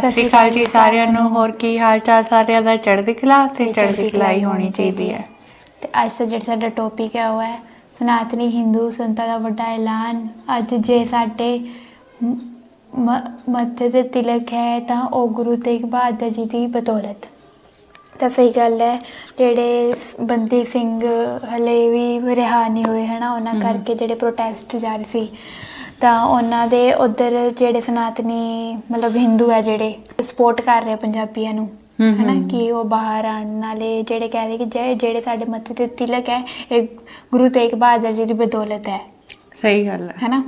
ਸਤਿ ਸ਼੍ਰੀ ਅਕਾਲ ਜੀ ਸਾਰਿਆਂ ਨੂੰ। ਹੋਰ ਕੀ ਹਾਲ ਚਾਲ ਸਾਰਿਆਂ ਦਾ? ਚੜ੍ਹਦੀ ਕਲਾ ਤੇ ਚੜ੍ਹਦੀ ਕਲਾ ਹੀ ਹੋਣੀ ਚਾਹੀਦੀ ਹੈ। ਤੇ ਅੱਜ ਦਾ ਜਿਹੜਾ ਸਾਡਾ ਟੌਪਿਕ ਹੈ ਉਹ ਹੈ ਸਨਾਤਨੀ ਹਿੰਦੂ ਸੰਤਾਂ ਦਾ ਵੱਡਾ ਐਲਾਨ। ਅੱਜ ਜੇ ਸਾਡੇ ਮੱਥੇ ਤੇ ਤਿਲਕ ਹੈ ਤਾਂ ਉਹ ਗੁਰੂ ਤੇਗ ਬਹਾਦਰ ਜੀ ਦੀ ਬਦੌਲਤ। ਤਾਂ ਸਹੀ ਗੱਲ ਹੈ ਜਿਹੜੇ ਬੰਦੀ ਸਿੰਘ ਹਲੇ ਵੀ ਰਿਹਾ ਨਹੀਂ ਹੋਏ ਹਨਾ ਉਹਨਾਂ ਕਰਕੇ ਜਿਹੜੇ ਪ੍ਰੋਟੈਸਟ ਜਾਰੀ ਸੀ। ਤਾਂ ਉਹਨਾਂ ਦੇ ਉਧਰ ਜਿਹੜੇ ਸਨਾਤਨੀ ਮਤਲਬ ਹਿੰਦੂ ਹੈ ਜਿਹੜੇ ਸਪੋਰਟ ਕਰ ਰਹੇ ਪੰਜਾਬੀਆਂ ਨੂੰ ਹਨਾ। ਕਿ ਉਹ ਬਾਹਰ ਆਣ ਨਾਲੇ ਜਿਹੜੇ ਕਹਿ ਰਹੇ ਕਿ ਜੇ- ਜਿਹੜੇ ਸਾਡੇ ਮੱਥੇ ਤੇ ਤਿਲਕ ਹੈ ਇਹ ਗੁਰੂ ਤੇਗ ਬਹਾਦਰ ਜੀ ਦੀ ਬਦੌਲਤ ਹੈ। ਸਹੀ ਗੱਲ ਹੈ। ਹੈਨਾ।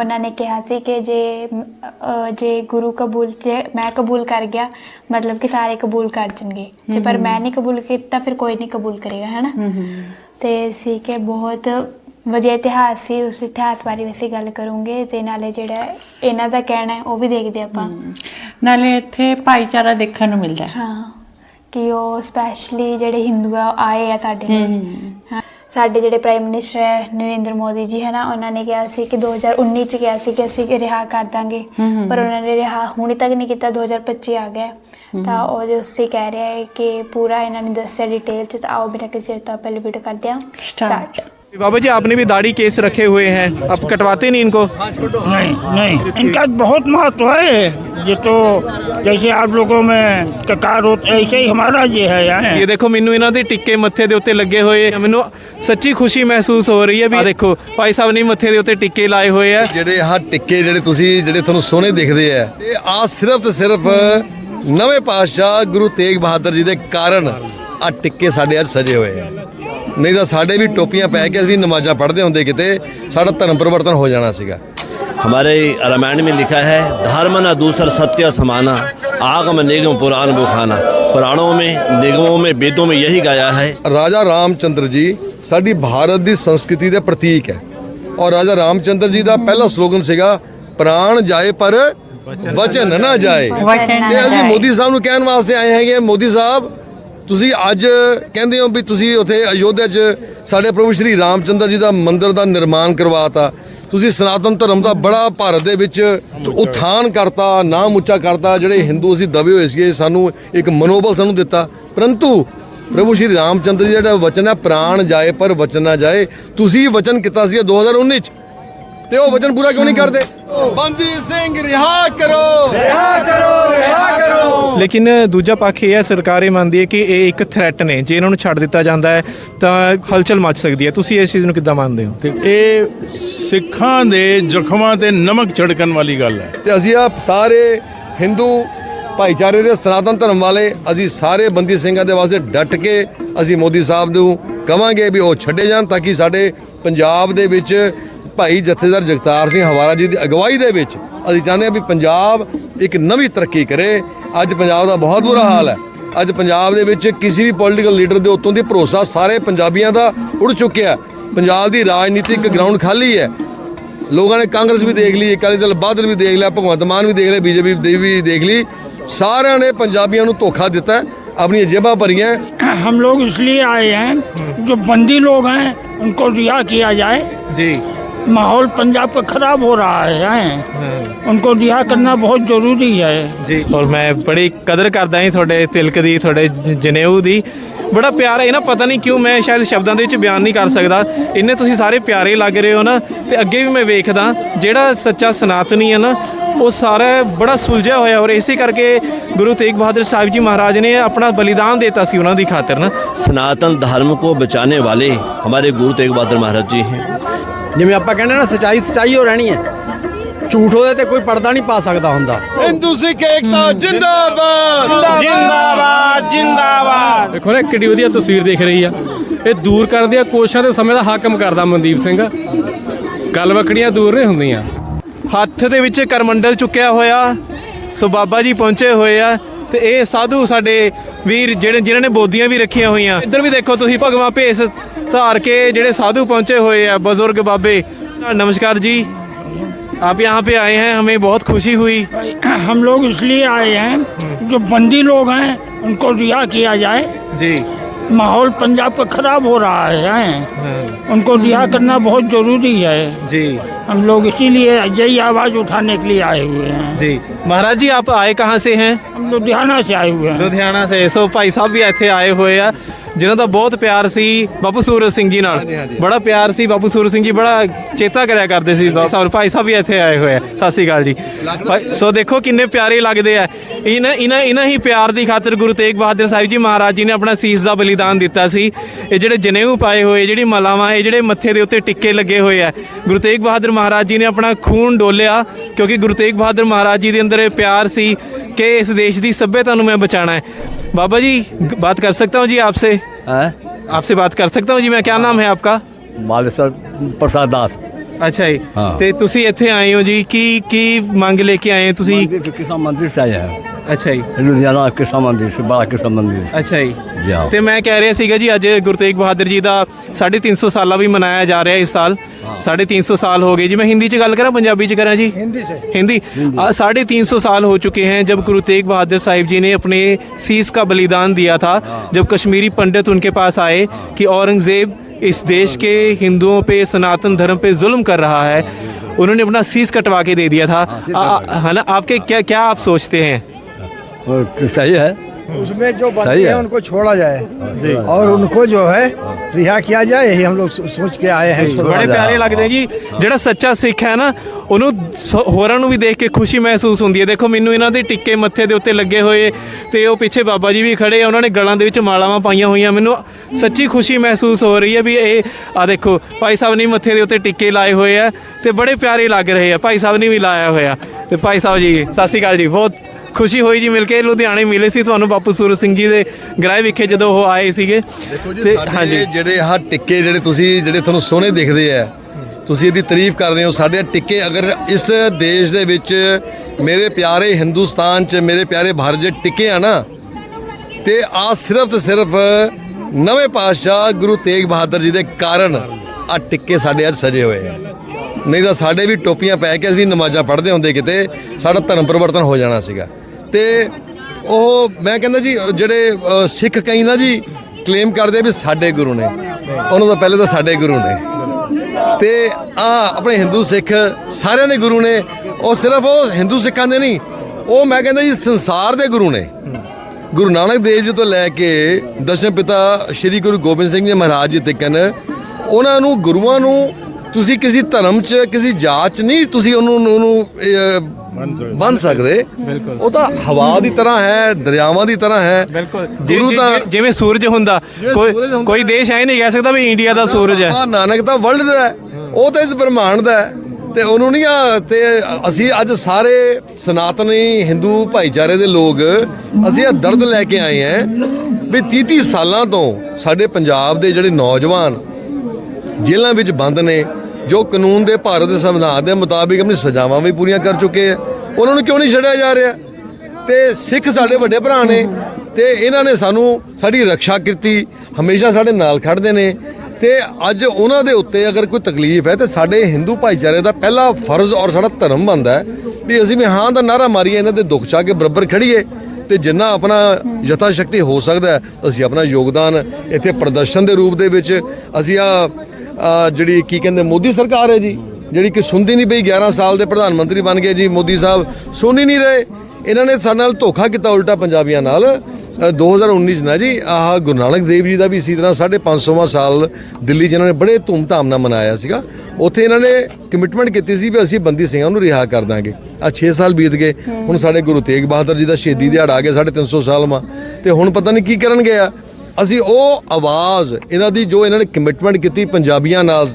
ਉਹਨਾਂ ਨੇ ਕਿਹਾ ਸੀ ਕਿ ਜੇ ਜੇ ਗੁਰੂ ਕਬੂਲ ਜੇ ਮੈਂ ਕਬੂਲ ਕਰ ਗਿਆ ਮਤਲਬ ਕਿ ਸਾਰੇ ਕਬੂਲ ਕਰ ਜਾਣਗੇ। ਜੇ ਪਰ ਮੈਂ ਨਹੀਂ ਕਬੂਲ ਕੀਤਾ ਫਿਰ ਕੋਈ ਨਹੀਂ ਕਬੂਲ ਕਰੇਗਾ ਹੈਨਾ? ਹੂੰ ਹੂੰ। ਤੇ ਸੀ ਕਿ ਬਹੁਤ ਵਧੀਆ ਇਤਿਹਾਸ ਸੀ ਉਸ ਇਤਿਹਾਸ ਬਾਰੇ ਵੀ ਅਸੀਂ ਗੱਲ ਕਰੂੰਗੇ ਤੇ ਨਾਲੇ ਜਿਹੜਾ ਇਹਨਾਂ ਦਾ ਕਹਿਣਾ ਹੈ ਉਹ ਵੀ ਦੇਖਦੇ ਆਪਾਂ। ਨਾਲੇ ਇੱਥੇ ਭਾਈਚਾਰਾ ਦੇਖਣ ਨੂੰ ਮਿਲਦਾ ਹੈ। ਹਾਂ ਕਿ ਉਹ ਸਪੈਸ਼ਲੀ ਜਿਹੜੇ ਹਿੰਦੂ ਆ ਉਹ ਆਏ ਆ ਸਾਡੇ ਲਈ ਸਾਡੇ ਜਿਹੜੇ ਪ੍ਰਾਈਮ ਮਿਨਿਸਟਰ ਹੈ ਨਰਿੰਦਰ ਮੋਦੀ ਜੀ ਹੈ ਨਾ ਉਹਨਾਂ ਨੇ ਕਿਹਾ ਸੀ ਕਿ 2019 ਚ ਕਿਹਾ ਸੀ ਕਿ ਅਸੀਂ ਰਿਹਾ ਕਰ ਦਾਂਗੇ। ਪਰ ਉਹਨਾਂ ਨੇ ਰਿਹਾ ਹੁਣੇ ਤੱਕ ਨਹੀਂ ਕੀਤਾ 2025 ਆ ਗਿਆ। ਤਾਂ ਉਹਦੇ ਉੱਤੇ ਕਹਿ ਰਿਹਾ ਹੈ ਕਿ ਪੂਰਾ ਇਹਨਾਂ ਨੇ ਦੱਸਿਆ ਡਿਟੇਲ ਚ ਤਾਂ ਆਓ ਬਿਨਾਂ ਕਿਸੇ ਤੋਂ ਪਹਿਲੇ ਵੀਡੀਓ ਕਰਦੇ Start. ਸਟਾਰਟ बाबा जी आपने भी दाढ़ी केस रखे हुए हैं आप कटवाते नहीं इनको नहीं नहीं इनका बहुत महत्व है ये तो जैसे आप लोगों में ककार होते ऐसे ही हमारा ये है यहाँ ਇਹ ਦੇਖੋ ਮੈਨੂੰ ਇਹਨਾਂ ਦੇ ਟਿੱਕੇ ਮੱਥੇ ਦੇ ਉੱਤੇ ਲੱਗੇ ਹੋਏ ਮੈਨੂੰ ਸੱਚੀ ਖੁਸ਼ੀ ਮਹਿਸੂਸ ਹੋ ਰਹੀ ਹੈ ਵੀ ਆਹ ਦੇਖੋ ਭਾਈ ਸਾਹਿਬ ਨੇ ਮੱਥੇ ਦੇ ਉੱਤੇ ਟਿੱਕੇ ਲਾਏ ਹੋਏ ਆ ਜਿਹੜੇ ਆਹ ਟਿੱਕੇ ਜਿਹੜੇ ਤੁਸੀਂ ਜਿਹੜੇ ਤੁਹਾਨੂੰ ਸੋਹਣੇ ਦਿਖਦੇ ਆ ਇਹ ਆ ਸਿਰਫ ਤੇ ਸਿਰਫ ਨਵੇਂ ਪਾਤਸ਼ਾਹ ਗੁਰੂ ਤੇਗ ਬਹਾਦਰ ਜੀ ਦੇ ਕਾਰਨ ਆ ਟਿੱਕੇ ਸਾਡੇ ਅੱਜ ਸਜੇ ਹੋਏ ਆ ਨਹੀਂ ਤਾਂ ਸਾਡੇ ਵੀ ਟੋਪੀਆਂ ਪੈ ਕੇ ਅਸੀਂ ਨਮਾਜ਼ਾਂ ਪੜ੍ਹਦੇ ਹੁੰਦੇ ਕਿਤੇ ਸਾਡਾ ਧਰਮ ਪਰਿਵਰਤਨ ਹੋ ਜਾਣਾ ਸੀਗਾ हमारे रामायण में लिखा है धर्म न दूसर सत्य समाना आगम निगम पुराण बुखाना पुराणों में निगमों में वेदों में यही गाया है ਰਾਜਾ ਰਾਮਚੰਦਰ ਜੀ ਸਾਡੀ ਭਾਰਤ ਦੀ ਸੰਸਕ੍ਰਿਤੀ ਦੇ ਪ੍ਰਤੀਕ ਹੈ ਔਰ ਰਾਜਾ ਰਾਮਚੰਦਰ ਜੀ ਦਾ ਪਹਿਲਾ ਸਲੋਗਨ ਸੀਗਾ ਪ੍ਰਾਣ ਜਾਏ ਪਰ ਵਚਨ ਨਾ ਜਾਏ ਵਚਨ ਤੇ ਅਸੀਂ ਜਾਏ। ਮੋਦੀ ਸਾਹਿਬ ਨੂੰ ਕਹਿਣ ਵਾਸਤੇ ਆਏ ਹੈਗੇ ਮੋਦੀ ਸਾਹਿਬ ਤੁਸੀਂ ਅੱਜ ਕਹਿੰਦੇ ਹੋ ਵੀ ਤੁਸੀਂ ਉੱਥੇ ਅਯੋਧਿਆ 'ਚ ਸਾਡੇ ਪ੍ਰਭੂ ਸ਼੍ਰੀ ਰਾਮਚੰਦਰ ਜੀ ਦਾ ਮੰਦਿਰ ਦਾ ਨਿਰਮਾਣ ਕਰਵਾਤਾ। ਤੁਸੀਂ ਸਨਾਤਨ ਧਰਮ ਦਾ ਬੜਾ ਭਾਰਤ ਦੇ ਵਿੱਚ ਉਥਾਨ ਕਰਤਾ, ਨਾਮ ਉੱਚਾ ਕਰਤਾ, ਜਿਹੜੇ ਹਿੰਦੂ ਅਸੀਂ ਦਬੇ ਹੋਏ ਸੀਗੇ, ਸਾਨੂੰ ਇੱਕ ਮਨੋਬਲ ਸਾਨੂੰ ਦਿੱਤਾ। ਪਰੰਤੂ ਪ੍ਰਭੂ ਸ਼੍ਰੀ ਰਾਮਚੰਦਰ ਜੀ ਦਾ ਵਚਨ ਹੈ, ਪ੍ਰਾਣ ਜਾਏ ਪਰ ਵਚਨ ਨਾ ਜਾਏ। ਤੁਸੀਂ ਵਚਨ ਕੀਤਾ ਸੀ 2019 ਚ। ਤੇ ਉਹ ਵਚਨ ਪੂਰਾ ਕਿਉਂ ਨਹੀਂ ਕਰਦੇ? ਬੰਦੀ ਸਿੰਘ ਰਿਹਾ ਕਰੋ। ਲੇਕਿਨ ਦੂਜਾ ਪੱਖ ਇਹ ਹੈ ਸਰਕਾਰ ਇਹ ਮੰਨਦੀ ਹੈ ਕਿ ਇਹ ਇੱਕ ਥ੍ਰੈਟ ਨੇ। ਜੇ ਇਹਨਾਂ ਨੂੰ ਛੱਡ ਦਿੱਤਾ ਜਾਂਦਾ ਹੈ ਤਾਂ ਹਲਚਲ ਮਚ ਸਕਦੀ ਹੈ। ਤੁਸੀਂ ਇਸ ਚੀਜ਼ ਨੂੰ ਕਿੱਦਾਂ ਮੰਨਦੇ ਹੋ? ਤੇ ਇਹ ਸਿੱਖਾਂ ਦੇ ਜ਼ਖਮਾਂ ਤੇ ਨਮਕ ਛਿੜਕਣ ਵਾਲੀ ਗੱਲ ਹੈ। ਤੇ ਅਸੀਂ ਆ ਸਾਰੇ ਹਿੰਦੂ ਭਾਈਚਾਰੇ ਦੇ ਸਨਾਤਨ ਧਰਮ ਵਾਲੇ ਅਸੀਂ ਸਾਰੇ ਬੰਦੀ ਸਿੰਘਾਂ ਦੇ ਵਾਸਤੇ ਡਟ ਕੇ ਅਸੀਂ ਮੋਦੀ ਸਾਹਿਬ ਨੂੰ ਕਵਾਂਗੇ ਵੀ ਉਹ ਛੱਡੇ ਜਾਣ ਤਾਂ ਕਿ ਸਾਡੇ ਪੰਜਾਬ ਦੇ ਵਿੱਚ ਭਾਈ ਜਥੇਦਾਰ ਜਗਤਾਰ ਸਿੰਘ ਹਵਾਰਾ ਜੀ ਦੀ ਅਗਵਾਈ ਦੇ ਵਿੱਚ ਅਸੀਂ ਚਾਹੁੰਦੇ ਹਾਂ ਵੀ ਪੰਜਾਬ ਇੱਕ ਨਵੀਂ ਤਰੱਕੀ ਕਰੇ ਅੱਜ ਪੰਜਾਬ ਦਾ ਬਹੁਤ ਬੁਰਾ ਹਾਲ ਹੈ ਅੱਜ ਪੰਜਾਬ ਦੇ ਵਿੱਚ ਕਿਸੇ ਵੀ ਪੋਲੀਟੀਕਲ ਲੀਡਰ ਦੇ ਉੱਤੋਂ ਦੀ ਭਰੋਸਾ ਸਾਰੇ ਪੰਜਾਬੀਆਂ ਦਾ ਉੱਡ ਚੁੱਕਿਆ ਪੰਜਾਬ ਦੀ ਰਾਜਨੀਤਿਕ ਗਰਾਊਂਡ ਖਾਲੀ ਹੈ ਲੋਕਾਂ ਨੇ ਕਾਂਗਰਸ ਵੀ ਦੇਖ ਲਈ ਅਕਾਲੀ ਦਲ ਬਾਦਲ ਵੀ ਦੇਖ ਲਿਆ ਭਗਵੰਤ ਮਾਨ ਵੀ ਦੇਖ ਲਿਆ ਬੀਜੇਪੀ ਦੇ ਵੀ ਦੇਖ ਲਈ ਸਾਰਿਆਂ ਨੇ ਪੰਜਾਬੀਆਂ ਨੂੰ ਧੋਖਾ ਦਿੱਤਾ ਹੈ, ਆਪਣੀਆਂ ਜੇਬਾਂ ਭਰੀਆਂ ਹੈ। हम लोग इसलिए आए हैं जो बंदी लोग हैं उनको रिहा किया जाए ਜੀ माहौल पंजाब का खराब हो रहा है हैं? उनको रिहा करना बहुत जरूरी है ਜੀ ਔਰ ਮੈਂ ਬੜੀ ਕਦਰ ਕਰਦਾ ਹਾਂ ਤੁਹਾਡੇ ਤਿਲਕ ਦੀ ਤੁਹਾਡੇ ਜ- ਜਨੇਊ ਦੀ ਬੜਾ ਪਿਆਰ ਹੈ ਇਹ ਨਾ ਪਤਾ ਨਹੀਂ ਕਿਉਂ ਮੈਂ ਸ਼ਾਇਦ ਸ਼ਬਦਾਂ ਦੇ ਵਿੱਚ ਬਿਆਨ ਨਹੀਂ ਕਰ ਸਕਦਾ ਇੰਨੇ ਤੁਸੀਂ ਸਾਰੇ ਪਿਆਰੇ ਲੱਗ ਰਹੇ ਹੋ ਨਾ ਤੇ ਅੱਗੇ ਵੀ ਮੈਂ ਵੇਖਦਾ ਜਿਹੜਾ ਸੱਚਾ ਸਨਾਤਨੀ ਹੈ ਨਾ ਉਹ ਸਾਰਾ ਬੜਾ ਸੁਲਝਿਆ ਹੋਇਆ ਔਰ ਇਸੇ ਕਰਕੇ ਗੁਰੂ ਤੇਗ ਬਹਾਦਰ ਸਾਹਿਬ ਜੀ ਮਹਾਰਾਜ ਨੇ ਆਪਣਾ ਬਲੀਦਾਨ ਦਿੱਤਾ ਸੀ ਉਹਨਾਂ ਦੀ ਖਾਤਰ ਨਾ सनातन धर्म को बचाने वाले हमारे गुरु तेग बहादुर महाराज जी हैं ਜਿਵੇਂ ਆਪਾਂ ਕਹਿੰਦੇ ਨਾ ਸਚਾਈ ਸਚਾਈ ਹੋ ਰਹਿਣੀ ਹੈ। ਝੂਠ ਉਹਦੇ ਤੇ ਕੋਈ ਪਰਦਾ ਨਹੀਂ ਪਾ ਸਕਦਾ ਹੁੰਦਾ। ਹਿੰਦੂ ਸਿੱਖ ਏਕਤਾ ਜਿੰਦਾਬਾਦ। ਜਿੰਦਾਬਾਦ। ਜਿੰਦਾਬਾਦ ਦੇਖੋ ਨਾ ਕਿੱਡੀ ਵਧੀਆ ਤਸਵੀਰ ਦਿਖ ਰਹੀ ਆ। ਇਹ ਦੂਰ ਕਰਦੇ ਆ ਕੋਸ਼ਾਂ ਦੇ ਸਮੇਂ ਦਾ ਹਾਕਮ ਕਰਦਾ ਮਨਦੀਪ ਸਿੰਘ। ਗੱਲ ਵਕੜੀਆਂ ਦੂਰ ਨਹੀਂ ਹੁੰਦੀਆਂ। ਹੱਥ ਦੇ ਵਿੱਚ ਕਰਮੰਡਲ ਚੁੱਕਿਆ ਹੋਇਆ ਸੋ ਬਾਬਾ ਜੀ ਪਹੁੰਚੇ ਹੋਏ ਆ ਤੇ ਇਹ ਸਾਧੂ ਸਾਡੇ ਵੀਰ ਜਿਹੜੇ ਜਿਨ੍ਹਾਂ ਨੇ ਬੋਦੀਆਂ ਵੀ ਰੱਖੀਆਂ ਹੋਈਆਂ। ਇੱਧਰ ਵੀ ਦੇਖੋ ਤੁਸੀਂ ਭਗਵਾ ਭੇਸ ਧਾਰ ਕੇ ਜਿਹੜੇ ਸਾਧੂ ਪਹੁੰਚੇ हुए ਆ ਬਜ਼ੁਰਗ ਬਾਬੇ नमस्कार जी आप यहाँ पे आए हैं हमें बहुत खुशी हुई हम लोग इसलिए आए हैं जो बंदी लोग हैं उनको रिहा किया जाए जी माहौल पंजाब का खराब हो रहा है हैं? उनको रिहा करना बहुत जरूरी है जी हम लोग इसीलिए यही आवाज़ उठाने के लिए आए हुए हैं जी महाराज जी आप आए कहाँ से हैं हम लुधियाना से आए हुए हैं ਲੁਧਿਆਣਾ ਸੇ ਸੋ ਭਾਈ ਸਾਹਿਬ ਵੀ ਇੱਥੇ ਆਏ ਹੋਏ ਆ ਜਿਨ੍ਹਾਂ ਦਾ ਬਹੁਤ ਪਿਆਰ ਸੀ ਬਾਪੂ ਸੂਰਜ ਸਿੰਘ ਜੀ ਨਾਲ। ਬੜਾ ਪਿਆਰ ਸੀ ਬਾਪੂ ਸੂਰਜ ਸਿੰਘ ਜੀ ਬੜਾ ਚੇਤਾ ਕਰਿਆ ਕਰਦੇ ਸੀ। ਸਾਹਿਬ ਭਾਈ ਸਾਹਿਬ ਵੀ ਇੱਥੇ ਆਏ ਹੋਏ ਆ। ਸਤਿ ਸ੍ਰੀ ਅਕਾਲ ਜੀ। ਸੋ ਦੇਖੋ ਕਿੰਨੇ ਪਿਆਰੇ ਲੱਗਦੇ ਆ। ਇਹਨਾਂ ਇਹਨਾਂ ਇਹਨਾਂ ਹੀ ਪਿਆਰ ਦੀ ਖਾਤਰ ਗੁਰੂ ਤੇਗ ਬਹਾਦਰ ਸਾਹਿਬ ਜੀ ਮਹਾਰਾਜ ਜੀ ਨੇ ਆਪਣਾ ਸੀਸ ਦਾ ਬਲੀਦਾਨ ਦਿੱਤਾ ਸੀ। ਇਹ ਜਿਹੜੇ ਜਨੇਊ ਪਾਏ ਹੋਏ ਜਿਹੜੀ ਮਾਲਾਵਾਂ ਇਹ ਜਿਹੜੇ ਮੱਥੇ ਦੇ ਉੱਤੇ ਟਿੱਕੇ ਲੱਗੇ ਹੋਏ ਆ। ਗੁਰੂ ਤੇਗ ਬਹਾਦਰ ਮਹਾਰਾਜ ਜੀ ਨੇ ਆਪਣਾ ਖੂਨ ਡੋਲਿਆ ਕਿਉਂਕਿ ਗੁਰੂ ਤੇਗ ਬਹਾਦਰ ਮਹਾਰਾਜ ਜੀ ਦੇ ਅੰਦਰ ਇਹ ਪਿਆਰ ਸੀ। ਕਿ इस देश ਦੀ सभ्यता ਨੂੰ ਮੈਂ ਬਚਾਣਾ ਹੈ बाबा जी बात कर सकता हूँ जी आपसे हैं आपसे बात कर सकता हूँ जी मैं क्या नाम है आपका मालेश्वर प्रसाद दास ਅੱਛਾ ਜੀ ਹਾਂ। ਤੇ ਤੁਸੀਂ ਇੱਥੇ ਆਏ ਹੋ ਜੀ ਕੀ ਕੀ ਮੰਗ ਲੈ ਕੇ ਆਏ ਹੋ ਤੁਸੀਂ मंदिर से कृष्ण मंदिर से आए हैं ਅੱਛਾ ਜੀ लुधियाना कृष्ण मंदिर से बड़ा कृष्ण मंदिर से ਅੱਛਾ ਜੀ जी हाँ ਤੇ ਮੈਂ ਕਹਿ ਰਿਹਾ ਸੀਗਾ ਜੀ ਅੱਜ ਗੁਰੂ ਤੇਗ ਬਹਾਦਰ ਜੀ ਦਾ 350 ਸਾਲਾ ਵੀ ਮਨਾਇਆ ਜਾ ਰਿਹਾ ਇਸ ਸਾਲ 350 ਸਾਲ ਹੋ ਗਏ जी मैं हिंदी च गल करा पंजाबी च करा जी हिंदी से हिंदी साढ़े तीन सौ साल हो चुके हैं जब गुरु तेग बहादुर साहिब जी ने अपने शीस का बलिदान दिया था जब कश्मीरी पंडित उनके पास आए कि औरंगजेब इस देश के हिंदुओं पे सनातन धर्म पे जुल्म कर रहा है। उन्होंने अपना सीस कटवा के दे दिया था। आ- है ना? आपके क्या क्या आप सोचते हैं? सही है। उसमें जो सही बंदी है। है उनको छोड़ा जाए और उनको जो है रिहा किया जाए यही हम लोग सो- सोच के आए हैं इसको ਬੜੇ ਪਿਆਰੇ ਲੱਗਦੇ ਜੀ ਜਿਹੜਾ ਸੱਚਾ ਸਿੱਖ ਹੈ ਨਾ ਉਹਨੂੰ ਸ- ਹੋਰਾਂ ਨੂੰ ਵੀ ਦੇਖ ਕੇ ਖੁਸ਼ੀ ਮਹਿਸੂਸ ਹੁੰਦੀ ਹੈ ਦੇਖੋ ਮੈਨੂੰ ਇਹਨਾਂ ਦੇ ਟਿੱਕੇ ਮੱਥੇ ਦੇ ਉੱਤੇ ਲੱਗੇ ਹੋਏ ਤੇ ਉਹ ਪਿੱਛੇ ਬਾਬਾ ਜੀ ਵੀ ਖੜੇ ਆ ਉਹਨਾਂ ਨੇ ਗਲਾਂ ਦੇ ਵਿੱਚ ਮਾਲਾਵਾਂ ਪਾਈਆਂ ਹੋਈਆਂ ਮੈਨੂੰ ਸੱਚੀ ਖੁਸ਼ੀ ਮਹਿਸੂਸ ਹੋ ਰਹੀ ਹੈ ਵੀ ਇਹ ਆ ਦੇਖੋ ਭਾਈ ਸਾਹਿਬ ਨੇ ਮੱਥੇ ਦੇ ਉੱਤੇ ਟਿੱਕੇ ਲਾਏ ਹੋਏ ਆ ਤੇ ਬੜੇ ਪਿਆਰੇ ਲੱਗ ਰਹੇ ਆ ਭਾਈ ਸਾਹਿਬ ਨੇ ਵੀ ਲਾਇਆ ਹੋਇਆ ਤੇ ਭਾਈ ਸਾਹਿਬ ਜੀ ਸਤਿ ਸ਼੍ਰੀ ਅਕਾਲ ਜੀ ਬਹੁਤ ਖੁਸ਼ੀ ਹੋਈ ਜੀ ਮਿਲ ਕੇ ਲੁਧਿਆਣੇ ਮਿਲੇ ਸੀ ਤੁਹਾਨੂੰ ਬਾਪੂ ਸੂਰਜ ਸਿੰਘ ਜੀ ਦੇ ਗ੍ਰਹਿ ਵਿਖੇ ਜਦੋਂ ਉਹ ਆਏ ਸੀਗੇ। ਤੇ ਹਾਂਜੀ। ਜਿਹੜੇ ਆਹ ਟਿੱਕੇ ਜਿਹੜੇ ਤੁਸੀਂ ਜਿਹੜੇ ਤੁਹਾਨੂੰ ਸੋਹਣੇ ਦਿਖਦੇ ਆ ਤੁਸੀਂ ਇਹਦੀ ਤਾਰੀਫ ਕਰ ਰਹੇ ਹੋ। ਸਾਡੇ ਟਿੱਕੇ ਅਗਰ ਇਸ ਦੇਸ਼ ਦੇ ਵਿੱਚ ਮੇਰੇ ਪਿਆਰੇ ਹਿੰਦੁਸਤਾਨ 'ਚ ਮੇਰੇ ਪਿਆਰੇ ਭਾਰਤ 'ਚ ਟਿੱਕੇ ਆ ਨਾ ਤੇ ਆ ਸਿਰਫ ਤੇ ਸਿਰਫ ਨਵੇਂ ਪਾਤਸ਼ਾਹ ਗੁਰੂ ਤੇਗ ਬਹਾਦਰ ਜੀ ਦੇ ਕਾਰਨ ਆ ਟਿੱਕੇ ਸਾਡੇ ਅੱਜ ਸਜੇ ਹੋਏ ਆ। ਨਹੀਂ ਤਾਂ ਸਾਡੇ ਵੀ ਟੋਪੀਆਂ ਪੈ ਕੇ ਅਸੀਂ ਨਮਾਜ਼ਾਂ ਪੜ੍ਹਦੇ ਹੁੰਦੇ ਕਿਤੇ ਸਾਡਾ ਧਰਮ ਪਰਿਵਰਤਨ ਹੋ ਜਾਣਾ ਸੀਗਾ। ਤੇ ਉਹ ਮੈਂ ਕਹਿੰਦਾ ਜੀ ਜਿਹੜੇ ਸਿੱਖ ਕਈ ਨਾ ਜੀ ਕਲੇਮ ਕਰਦੇ ਆ ਵੀ ਸਾਡੇ ਗੁਰੂ ਨੇ। ਉਹਨਾਂ ਦਾ ਪਹਿਲੇ ਤਾਂ ਸਾਡੇ ਗੁਰੂ ਨੇ। ਤੇ ਆ ਆਪਣੇ ਹਿੰਦੂ ਸਿੱਖ ਸਾਰਿਆਂ ਦੇ ਗੁਰੂ ਨੇ। ਉਹ ਸਿਰਫ ਉਹ ਹਿੰਦੂ ਸਿੱਖਾਂ ਦੇ ਨਹੀਂ, ਉਹ ਮੈਂ ਕਹਿੰਦਾ ਜੀ ਸੰਸਾਰ ਦੇ ਗੁਰੂ ਨੇ। ਗੁਰੂ ਨਾਨਕ ਦੇਵ ਜੀ ਤੋਂ ਲੈ ਕੇ ਦਸ਼ਮ ਪਿਤਾ ਸ੍ਰੀ ਗੁਰੂ ਗੋਬਿੰਦ ਸਿੰਘ ਜੀ ਮਹਾਰਾਜ ਜੀ ਤੱਕਨ ਉਹਨਾਂ ਨੂੰ ਗੁਰੂਆਂ ਨੂੰ ਤੁਸੀਂ ਕਿਸੇ ਧਰਮ 'ਚ, ਕਿਸੇ ਜਾਤ 'ਚ ਨਹੀਂ, ਤੁਸੀਂ ਉਹਨੂੰ ਉਹਨੂੰ ਬੰਨ ਸਕਦੇ। ਉਹ ਤਾਂ ਹਵਾ ਦੀ ਤਰ੍ਹਾਂ ਹੈ ਦਰਿਆਵਾਂ ਦੀ ਤਰ੍ਹਾਂ ਹੈ। ਬਿਲਕੁਲ। ਗੁਰੂ ਤਾਂ ਜਿਵੇਂ ਸੂਰਜ ਹੁੰਦਾ ਕੋਈ ਕੋਈ ਦੇਸ਼ ਐ ਨਹੀਂ ਕਹਿ ਸਕਦਾ ਵੀ ਇੰਡੀਆ ਦਾ ਸੂਰਜ ਹੈ। ਆ ਨਾਨਕ ਤਾਂ ਵਰਲਡ ਦਾ ਹੈ। ਉਹ ਤਾਂ ਇਸ ਬ੍ਰਹਮਾਂਡ ਦਾ ਹੈ। ਤੇ ਉਹਨੂੰ ਨਹੀਂ ਆ ਤੇ ਅਸੀਂ ਅੱਜ ਸਾਰੇ ਸਨਾਤਨੀ ਹਿੰਦੂ ਭਾਈਚਾਰੇ ਦੇ ਲੋਕ ਅਸੀਂ ਇਹ ਦਰਦ ਲੈ ਕੇ ਆਏ ਹਾਂ ਵੀ 30 30 ਸਾਲਾਂ ਤੋਂ ਸਾਡੇ ਪੰਜਾਬ ਦੇ ਜਿਹੜੇ ਨੌਜਵਾਨ ਜੇਲ੍ਹਾਂ ਵਿੱਚ ਬੰਦ ਨੇ ਜੋ ਕਾਨੂੰਨ ਦੇ ਭਾਰਤ ਦੇ ਸੰਵਿਧਾਨ ਦੇ ਮੁਤਾਬਿਕ ਆਪਣੀ ਸਜ਼ਾਵਾਂ ਵੀ ਪੂਰੀਆਂ ਕਰ ਚੁੱਕੇ ਆ, ਉਹਨਾਂ ਨੂੰ ਕਿਉਂ ਨਹੀਂ ਛੱਡਿਆ ਜਾ ਰਿਹਾ? ਤੇ ਸਿੱਖ ਸਾਡੇ ਵੱਡੇ ਭਰਾ ਨੇ ਤੇ ਇਹਨਾਂ ਨੇ ਸਾਨੂੰ ਸਾਡੀ ਰੱਖਿਆ ਕੀਤੀ, ਹਮੇਸ਼ਾ ਸਾਡੇ ਨਾਲ ਖੜਦੇ ਨੇ ਤੇ ਅੱਜ ਉਹਨਾਂ ਦੇ ਉੱਤੇ ਅਗਰ ਕੋਈ ਤਕਲੀਫ ਹੈ ਤੇ ਸਾਡੇ ਹਿੰਦੂ ਭਾਈਚਾਰੇ ਦਾ ਪਹਿਲਾ ਫਰਜ਼ ਔਰ ਸਾਡਾ ਧਰਮ ਬਣਦਾ ਹੈ ਵੀ ਅਸੀਂ ਵੀ ਹਾਂ ਦਾ ਨਾਰਾ ਮਾਰੀਏ, ਇਹਨਾਂ ਦੇ ਦੁੱਖ ਚਾ ਕੇ ਬਰਾਬਰ ਖੜੀਏ ਤੇ ਜਿੰਨਾ ਆਪਣਾ ਯਥਾ ਸ਼ਕਤੀ ਹੋ ਸਕਦਾ ਅਸੀਂ ਆਪਣਾ ਯੋਗਦਾਨ ਇੱਥੇ ਪ੍ਰਦਰਸ਼ਨ ਦੇ ਰੂਪ ਦੇ ਵਿੱਚ ਅਸੀਂ ਆ ਜਿਹੜੀ ਕੀ ਕਹਿੰਦੇ ਮੋਦੀ ਸਰਕਾਰ ਹੈ ਜੀ ਜਿਹੜੀ ਕਿ ਸੁਣਦੀ ਨਹੀਂ ਪਈ 11 ਸਾਲ ਦੇ ਪ੍ਰਧਾਨ ਮੰਤਰੀ ਬਣ ਗਏ ਜੀ ਮੋਦੀ ਸਾਹਿਬ ਸੁਣ ਹੀ ਨਹੀਂ ਰਹੇ। ਇਹਨਾਂ ਨੇ ਸਾਡੇ ਨਾਲ ਧੋਖਾ ਕੀਤਾ ਉਲਟਾ ਪੰਜਾਬੀਆਂ ਨਾਲ। ਅ, 2019 ਚ ਨਾ ਜੀ ਆਹ ਗੁਰੂ ਨਾਨਕ ਦੇਵ ਜੀ ਦਾ ਵੀ ਇਸੇ ਤਰ੍ਹਾਂ 550ਵਾਂ ਸਾਲ ਦਿੱਲੀ 'ਚ ਇਹਨਾਂ ਨੇ ਬੜੇ ਧੂਮਧਾਮ ਨਾਲ ਮਨਾਇਆ ਸੀਗਾ। ਉੱਥੇ ਇਹਨਾਂ ਨੇ ਕਮਿਟਮੈਂਟ ਕੀਤੀ ਸੀ ਵੀ ਅਸੀਂ ਬੰਦੀ ਸਿੰਘਾਂ ਨੂੰ ਰਿਹਾ ਕਰ ਦਾਂਗੇ। ਆ 6 ਸਾਲ ਬੀਤ ਗਏ ਹੁਣ ਸਾਡੇ ਗੁਰੂ ਤੇਗ ਬਹਾਦਰ ਜੀ ਦਾ ਸ਼ਹੀਦੀ ਦਿਹਾੜਾ ਆ ਗਿਆ ਸਾਢੇ 300 ਸਾਲ ਮਾ। ਤੇ ਹੁਣ ਪਤਾ ਨਹੀਂ ਕੀ ਕਰਨਗੇ ਆ। ਅਸੀਂ ਉਹ ਆਵਾਜ਼, ਇਹਨਾਂ ਦੀ ਜੋ ਇਹਨਾਂ ਨੇ ਕਮਿਟਮੈਂਟ ਕੀਤੀ ਪੰਜਾਬੀਆਂ ਨਾਲ,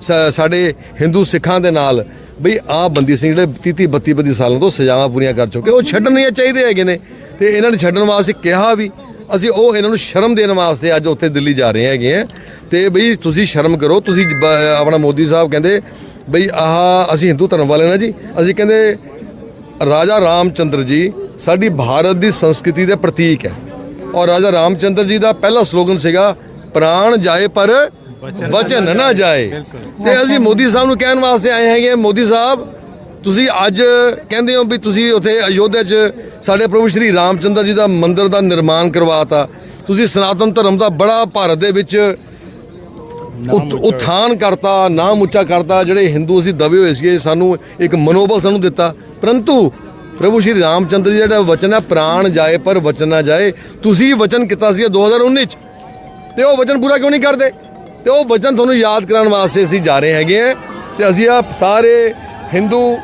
ਸ- ਸਾਡੇ ਹਿੰਦੂ ਸਿੱਖਾਂ ਦੇ ਨਾਲ, ਬਈ ਆ ਬੰਦੀ ਸਿੰਘ ਜਿਹੜੇ 30 32 32 ਸਾਲਾਂ ਤੋਂ ਸਜ਼ਾਵਾਂ ਪੂਰੀਆਂ ਕਰ ਚੁੱਕੇ, ਉਹ ਛੱਡਣੀਆਂ ਚਾਹੀਦੇ ਹੈਗੇ ਨੇ। ਤੇ ਇਹਨਾਂ ਨੇ ਛੱਡਣ ਵਾਸਤੇ ਕਿਹਾ ਵੀ, ਅਸੀਂ ਉਹ ਇਹਨਾਂ ਨੂੰ ਸ਼ਰਮ ਦੇਣ ਵਾਸਤੇ ਅੱਜ ਉੱਥੇ ਦਿੱਲੀ ਜਾ ਰਹੇ ਹੈਗੇ ਆ ਤੇ ਬਈ ਤੁਸੀਂ ਸ਼ਰਮ ਕਰੋ, ਤੁਸੀਂ ਬ- ਆਪਣਾ ਮੋਦੀ ਸਾਹਿਬ ਕਹਿੰਦੇ, ਬਈ ਆਹ ਅਸੀਂ ਹਿੰਦੂ ਧਰਮ ਵਾਲੇ ਨਾ ਜੀ, ਅਸੀਂ ਕਹਿੰਦੇ ਰਾਜਾ ਰਾਮ ਚੰਦਰ ਜੀ, ਸਾਡੀ ਭਾਰਤ ਦੀ ਸੰਸਕ੍ਰਿਤੀ ਦੇ ਪ੍ਰਤੀਕ ਹੈ। ਔਰ ਰਾਜਾ ਰਾਮਚੰਦਰ ਜੀ ਦਾ ਪਹਿਲਾ ਸਲੋਗਨ ਸੀਗਾ ਪ੍ਰਾਣ ਜਾਏ ਪਰ ਵਚਨ ਨਾ ਜਾਏ। ਤੇ ਅਸੀਂ ਮੋਦੀ ਸਾਹਿਬ ਨੂੰ ਕਹਿਣ ਵਾਸਤੇ ਆਏ ਹੈਗੇ ਮੋਦੀ ਸਾਹਿਬ ਤੁਸੀਂ ਅੱਜ ਕਹਿੰਦੇ ਹੋ ਵੀ ਤੁਸੀਂ ਉੱਥੇ ਅਯੋਧਿਆ 'ਚ ਸਾਡੇ ਪ੍ਰਭੂ ਸ਼੍ਰੀ ਰਾਮਚੰਦਰ ਜੀ ਦਾ ਮੰਦਿਰ ਦਾ ਨਿਰਮਾਣ ਕਰਵਾਤਾ। ਤੁਸੀਂ ਸਨਾਤਨ ਧਰਮ ਦਾ ਬੜਾ ਭਾਰਤ ਦੇ ਵਿੱਚ ਉਥਾਨ ਕਰਤਾ ਨਾਮ ਉੱਚਾ ਕਰਤਾ ਜਿਹੜੇ ਹਿੰਦੂ ਅਸੀਂ ਦਬੇ ਹੋਏ ਸੀਗੇ ਸਾਨੂੰ ਇੱਕ ਮਨੋਬਲ ਸਾਨੂੰ ਦਿੱਤਾ। ਪਰੰਤੂ ਪ੍ਰਭੂ ਸ਼੍ਰੀ ਰਾਮਚੰਦਰ ਜੀ ਦਾ ਜਿਹੜਾ ਵਚਨ ਹੈ, ਪ੍ਰਾਣ ਜਾਏ ਪਰ ਵਚਨ ਨਾ ਜਾਏ। ਤੁਸੀਂ ਵਚਨ ਕੀਤਾ ਸੀ 2019 ਚ। ਤੇ ਉਹ ਵਚਨ ਪੂਰਾ ਕਿਉਂ ਨਹੀਂ ਕਰਦੇ? ਤੇ ਉਹ ਵਚਨ ਤੁਹਾਨੂੰ ਯਾਦ ਕਰਾਉਣ ਵਾਸਤੇ ਅਸੀਂ ਜਾ ਰਹੇ ਹੈਗੇ ਆ ਤੇ ਅਸੀਂ ਆ ਸਾਰੇ ਹਿੰਦੂ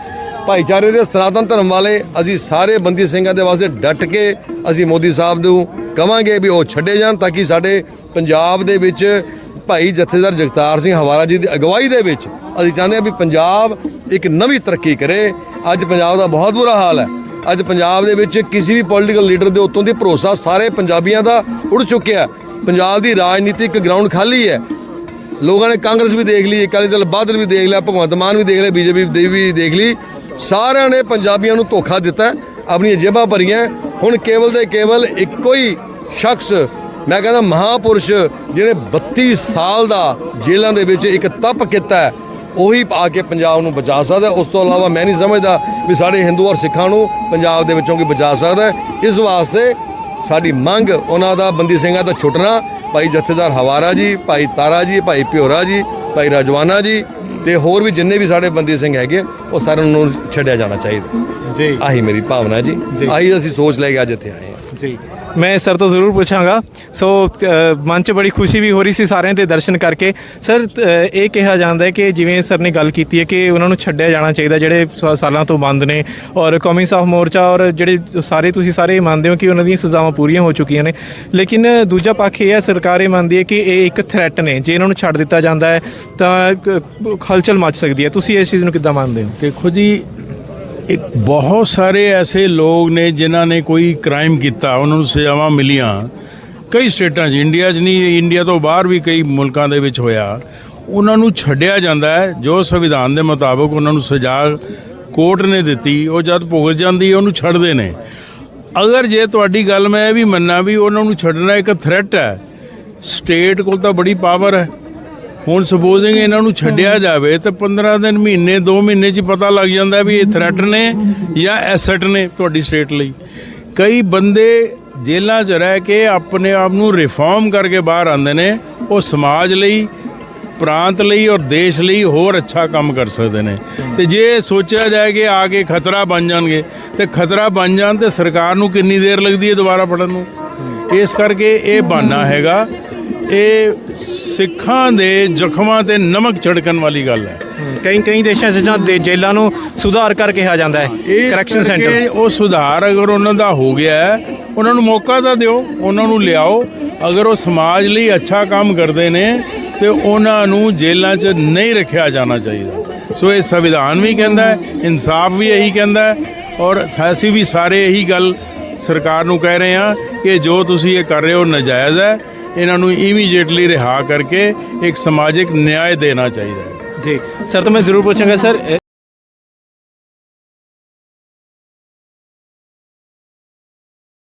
ਭਾਈਚਾਰੇ ਦੇ ਸਨਾਤਨ ਧਰਮ ਵਾਲੇ, ਅਸੀਂ ਸਾਰੇ ਬੰਦੀ ਸਿੰਘਾਂ ਦੇ ਵਾਸਤੇ ਡਟ ਕੇ ਅਸੀਂ ਮੋਦੀ ਸਾਹਿਬ ਨੂੰ ਕਵਾਂਗੇ ਵੀ ਉਹ ਛੱਡੇ ਜਾਣ ਤਾਂ ਕਿ ਸਾਡੇ ਪੰਜਾਬ ਦੇ ਵਿੱਚ ਭਾਈ ਜਥੇਦਾਰ ਜਗਤਾਰ ਸਿੰਘ ਹਵਾਰਾ ਜੀ ਦੀ ਅਗਵਾਈ ਦੇ ਵਿੱਚ ਅਸੀਂ ਚਾਹੁੰਦੇ ਹਾਂ ਵੀ ਪੰਜਾਬ ਇੱਕ ਨਵੀਂ ਤਰੱਕੀ ਕਰੇ। ਅੱਜ ਪੰਜਾਬ ਦਾ ਬਹੁਤ ਬੁਰਾ ਹਾਲ ਹੈ। ਅੱਜ ਪੰਜਾਬ ਦੇ ਵਿੱਚ ਕਿਸੇ ਵੀ ਪੋਲੀਟੀਕਲ ਲੀਡਰ ਦੇ ਉੱਤੋਂ ਦੀ ਭਰੋਸਾ ਸਾਰੇ ਪੰਜਾਬੀਆਂ ਦਾ ਉੱਡ ਚੁੱਕਿਆ ਪੰਜਾਬ ਦੀ ਰਾਜਨੀਤਿਕ ਗਰਾਊਂਡ ਖਾਲੀ ਹੈ। ਲੋਕਾਂ ਨੇ ਕਾਂਗਰਸ ਵੀ ਦੇਖ ਲਈ, ਅਕਾਲੀ ਦਲ ਬਾਦਲ ਵੀ ਦੇਖ ਲਿਆ, ਭਗਵੰਤ ਮਾਨ ਵੀ ਦੇਖ ਲਿਆ, ਬੀਜੇਪੀ ਵੀ ਦੇਖ ਲਈ। ਸਾਰਿਆਂ ਨੇ ਪੰਜਾਬੀਆਂ ਨੂੰ ਧੋਖਾ ਦਿੱਤਾ ਆਪਣੀਆਂ ਜੇਬਾਂ ਭਰੀਆਂ ਹੁਣ ਕੇਵਲ 'ਤੇ ਕੇਵਲ ਇੱਕੋ ਹੀ ਸ਼ਖਸ ਮੈਂ ਕਹਿੰਦਾ ਮਹਾਪੁਰਸ਼ ਜਿਹਨੇ 32 ਸਾਲ ਦਾ ਜੇਲ੍ਹਾਂ ਦੇ ਵਿੱਚ ਇੱਕ ਤਪ ਕੀਤਾ ਹੈ ਉਹੀ ਆ ਕੇ ਪੰਜਾਬ ਨੂੰ ਬਚਾ ਸਕਦਾ। ਉਸ ਤੋਂ ਇਲਾਵਾ ਮੈਂ ਨਹੀਂ ਸਮਝਦਾ ਵੀ ਸਾਡੇ ਹਿੰਦੂ ਔਰ ਸਿੱਖਾਂ ਨੂੰ ਪੰਜਾਬ ਦੇ ਵਿੱਚੋਂ ਕੋਈ ਬਚਾ ਸਕਦਾ। ਇਸ ਵਾਸਤੇ ਸਾਡੀ ਮੰਗ ਉਹਨਾਂ ਦਾ ਬੰਦੀ ਸਿੰਘਾਂ ਦਾ ਛੁੱਟਣਾ ਭਾਈ ਜਥੇਦਾਰ ਹਵਾਰਾ ਜੀ ਭਾਈ ਤਾਰਾ ਜੀ ਭਾਈ ਪਿਓਰਾ ਜੀ ਭਾਈ ਰਜਵਾਨਾ ਜੀ ਤੇ ਹੋਰ ਵੀ ਜਿੰਨੇ ਵੀ ਸਾਡੇ ਬੰਦੀ ਸਿੰਘ ਹੈਗੇ ਉਹ ਸਾਰਿਆਂ ਨੂੰ ਛੱਡਿਆ ਜਾਣਾ ਚਾਹੀਦਾ। ਜੀ। ਆਹੀ ਮੇਰੀ ਭਾਵਨਾ ਜੀ। ਆਹੀ ਅਸੀਂ ਸੋਚ ਲੈ ਕੇ ਅੱਜ ਇੱਥੇ ਆਏ ਹਾਂ। ਜੀ। ਮੈਂ ਸਰ ਤੋਂ ਜ਼ਰੂਰ ਪੁੱਛਾਂਗਾ। ਸੋ ਮਨ 'ਚ ਬੜੀ ਖੁਸ਼ੀ ਵੀ ਹੋ ਰਹੀ ਸੀ ਸਾਰਿਆਂ ਦੇ ਦਰਸ਼ਨ ਕਰਕੇ। ਸਰ ਇਹ ਕਿਹਾ ਜਾਂਦਾ ਹੈ ਕਿ ਜਿਵੇਂ ਸਰ ਨੇ ਗੱਲ ਕੀਤੀ ਹੈ ਕਿ ਉਹਨਾਂ ਨੂੰ ਛੱਡਿਆ ਜਾਣਾ ਚਾਹੀਦਾ, ਜਿਹੜੇ ਸ- ਸਾਲਾਂ ਤੋਂ ਬੰਦ ਨੇ ਔਰ ਕੌਮੀ ਸਾਫ਼ ਮੋਰਚਾ ਔਰ ਜਿਹੜੇ ਸਾਰੇ ਤੁਸੀਂ ਸਾਰੇ ਮੰਨਦੇ ਹੋ ਕਿ ਉਹਨਾਂ ਦੀਆਂ ਸਜ਼ਾਵਾਂ ਪੂਰੀਆਂ ਹੋ ਚੁੱਕੀਆਂ ਨੇ। ਲੇਕਿਨ ਦੂਜਾ ਪੱਖ ਇਹ ਹੈ, ਸਰਕਾਰ ਇਹ ਮੰਨਦੀ ਹੈ ਕਿ ਇਹ ਇੱਕ ਥ੍ਰੈਟ ਨੇ। ਜੇ ਇਹਨਾਂ ਨੂੰ ਛੱਡ ਦਿੱਤਾ ਜਾਂਦਾ ਹੈ, ਤਾਂ ਹਲਚਲ ਮਚ ਸਕਦੀ ਹੈ। ਤੁਸੀਂ ਇਸ ਚੀਜ਼ ਨੂੰ ਕਿੱਦਾਂ ਮੰਨਦੇ ਹੋ? ਦੇਖੋ ਜੀ ਇੱਕ ਬਹੁਤ ਸਾਰੇ ਐਸੇ ਲੋਕ ਨੇ ਜਿਨ੍ਹਾਂ ਨੇ ਕੋਈ ਕ੍ਰਾਈਮ ਕੀਤਾ, ਉਹਨਾਂ ਨੂੰ ਸਜ਼ਾਵਾਂ ਮਿਲੀਆਂ। ਕਈ ਸਟੇਟਾਂ 'ਚ ਇੰਡੀਆ 'ਚ ਨਹੀਂ ਇੰਡੀਆ ਤੋਂ ਬਾਹਰ ਵੀ ਕਈ ਮੁਲਕਾਂ ਦੇ ਵਿੱਚ ਹੋਇਆ। ਉਹਨਾਂ ਨੂੰ ਛੱਡਿਆ ਜਾਂਦਾ ਹੈ, ਜੋ ਸੰਵਿਧਾਨ ਦੇ ਮੁਤਾਬਕ ਉਹਨਾਂ ਨੂੰ ਸਜ਼ਾ ਕੋਰਟ ਨੇ ਦਿੱਤੀ, ਉਹ ਜਦ ਭੁਗਤ ਜਾਂਦੀ ਹੈ, ਉਹਨੂੰ ਛੱਡਦੇ ਨੇ। ਅਗਰ ਜੇ ਤੁਹਾਡੀ ਗੱਲ ਮੈਂ ਇਹ ਵੀ ਮੰਨਾਂ ਵੀ ਉਹਨਾਂ ਨੂੰ ਛੱਡਣਾ ਇੱਕ ਥ੍ਰੈਟ ਹੈ ਸਟੇਟ ਕੋਲ ਤਾਂ ਬੜੀ ਪਾਵਰ ਹੈ। ਹੁਣ ਸਪੋਜ਼ਿੰਗ ਇਹਨਾਂ ਨੂੰ ਛੱਡਿਆ ਜਾਵੇ ਤਾਂ 15 ਦਿਨ ਮਹੀਨੇ 2 ਮਹੀਨੇ 'ਚ ਪਤਾ ਲੱਗ ਜਾਂਦਾ ਵੀ ਇਹ ਥ੍ਰੈਟ ਨੇ ਜਾਂ ਐਸੈਟ ਨੇ ਤੁਹਾਡੀ ਸਟੇਟ ਲਈ। ਕਈ ਬੰਦੇ ਜੇਲ੍ਹਾਂ 'ਚ ਰਹਿ ਕੇ ਆਪਣੇ ਆਪ ਨੂੰ ਰਿਫਾਰਮ ਕਰਕੇ ਬਾਹਰ ਆਉਂਦੇ ਨੇ ਉਹ ਸਮਾਜ ਲਈ ਪ੍ਰਾਂਤ ਲਈ ਔਰ ਦੇਸ਼ ਲਈ ਹੋਰ ਅੱਛਾ ਕੰਮ ਕਰ ਸਕਦੇ ਨੇ। ਤੇ ਜੇ ਸੋਚਿਆ ਜਾਏ ਕਿ ਆ ਕੇ ਖਤਰਾ ਬਣ ਜਾਣਗੇ ਤੇ ਖਤਰਾ ਬਣ ਜਾਣ ਤੇ ਸਰਕਾਰ ਨੂੰ ਕਿੰਨੀ ਦੇਰ ਲੱਗਦੀ ਹੈ ਦੁਬਾਰਾ ਫੜਨ ਨੂੰ? ਇਸ ਕਰਕੇ ਇਹ ਬਹਾਨਾ ਹੈਗਾ ਇਹ ਸਿੱਖਾਂ ਦੇ ਜ਼ਖਮਾਂ ਤੇ ਨਮਕ ਛਿੜਕਣ ਵਾਲੀ ਗੱਲ ਹੈ। ਕਈ ਕਈ ਦੇਸ਼ਾਂ 'ਚ ਜਾਂ ਦੇ ਜੇਲ੍ਹਾਂ ਨੂੰ ਸੁਧਾਰ ਕਰ ਕਿਹਾ ਜਾਂਦਾ ਹੈ ਇਸ ਕਰੈਕਸ਼ਨ ਕਰਕੇ ਸੈਂਟਰ ਉਹ ਸੁਧਾਰ ਅਗਰ ਉਹਨਾਂ ਦਾ ਹੋ ਗਿਆ ਹੈ, ਉਹਨਾਂ ਨੂੰ ਮੌਕਾ ਤਾਂ ਦਿਓ ਉਹਨਾਂ ਨੂੰ ਲਿਆਓ। ਅਗਰ ਉਹ ਸਮਾਜ ਲਈ ਅੱਛਾ ਕੰਮ ਕਰਦੇ ਨੇ ਤੇ ਉਹਨਾਂ ਨੂੰ ਜੇਲ੍ਹਾਂ 'ਚ ਨਹੀਂ ਰੱਖਿਆ ਜਾਣਾ ਚਾਹੀਦਾ। ਸੋ ਇਹ ਸੰਵਿਧਾਨ ਵੀ ਕਹਿੰਦਾ ਹੈ ਇਨਸਾਫ ਵੀ ਇਹੀ ਕਹਿੰਦਾ ਹੈ ਔਰ ਅਸੀਂ ਵੀ ਸਾਰੇ ਇਹੀ ਗੱਲ ਸਰਕਾਰ ਨੂੰ ਕਹਿ ਰਹੇ ਹਾਂ ਕਿ ਜੋ ਤੁਸੀਂ ਇਹ ਕਰ ਰਹੇ ਹੋ ਨਜਾਇਜ਼ ਹੈ। ਇਹਨਾਂ ਨੂੰ ਇਮੀਡੀਏਟਲੀ ਰਿਹਾ ਕਰਕੇ ਇੱਕ ਸਮਾਜਿਕ ਨਿਆਂ ਦੇਣਾ ਚਾਹੀਦਾ ਹੈ। ਜੀ। ਸਰ, ਤਾਂ ਮੈਂ ਜ਼ਰੂਰ ਪੁੱਛਾਂਗਾ, ਸਰ